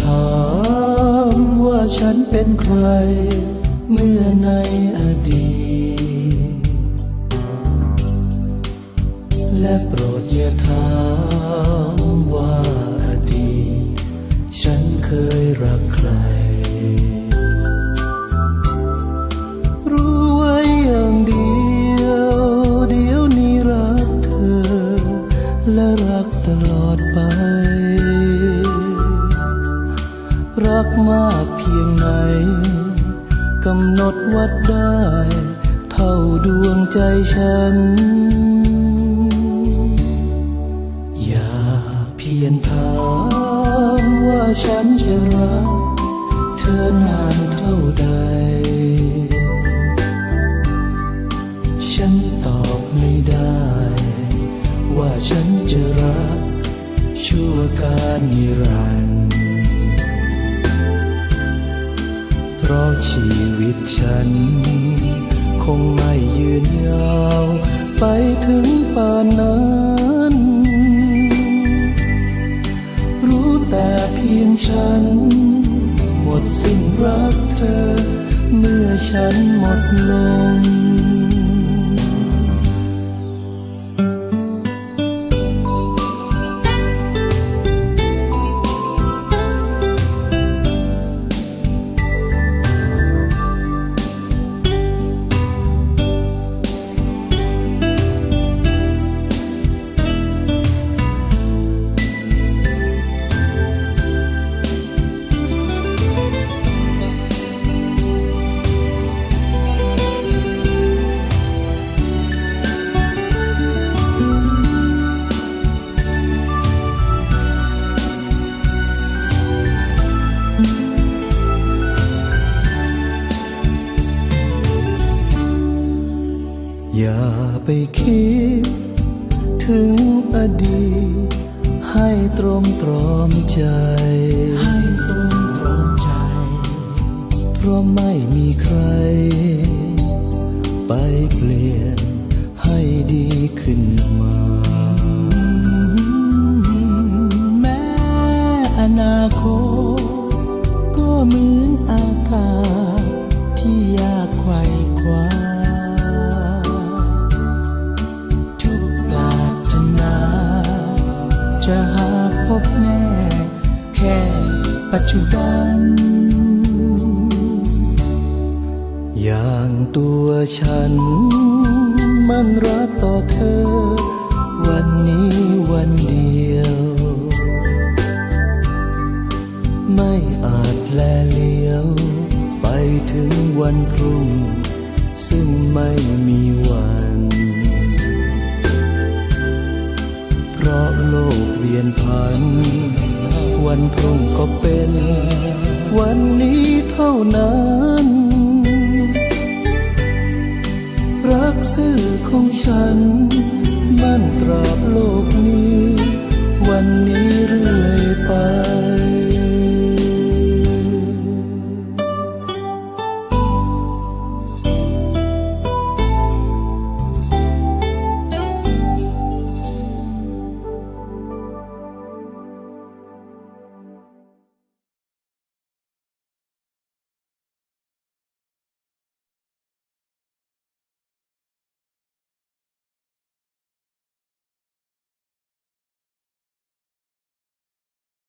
ถามว่าฉันเป็นใคร เมื่อในอดีต และโปรดอย่าถามว่าอดีต ฉันเคยรักใคร รู้ไว้อย่างเดียว เดี๋ยวนี้รักเธอ และรักตลอดไป รักมากเพียงไหนกำหนดวัดได้ เท่าดวงใจฉัน อย่าเพียงถามว่าฉันจะรัก เธอนานเท่าใด ฉันตอบไม่ได้ ว่าฉันจะรัก ชั่วการนิรันดร์ ชีวิตฉัน คงไม่ยืนยาว ไปถึงป่านนั้น รู้แต่เพียงฉัน หมดสิ้นรักเธอ เมื่อฉันหมดลม อย่าไปคิด ถึงอดีต ให้ตรมตรอมใจ ให้ตรมตรอมใจ เพราะไม่มีใคร ไปเปลี่ยนให้ดีขึ้นมา แม้อนาคต ก็เหมือนอากาศ ปัจจุบัน อย่างตัวฉัน มันรักต่อเธอ วันนี้วันเดียว ไม่อาจแลเลี้ยว ไปถึงวันพรุ่ง ซึ่งไม่มีวัน เพราะโลกเปลี่ยนพัน วันพรุ่งก็เป็น วันนี้เท่านั้น รักซื่อของฉัน มั่นตราบโลกนี้ วันนี้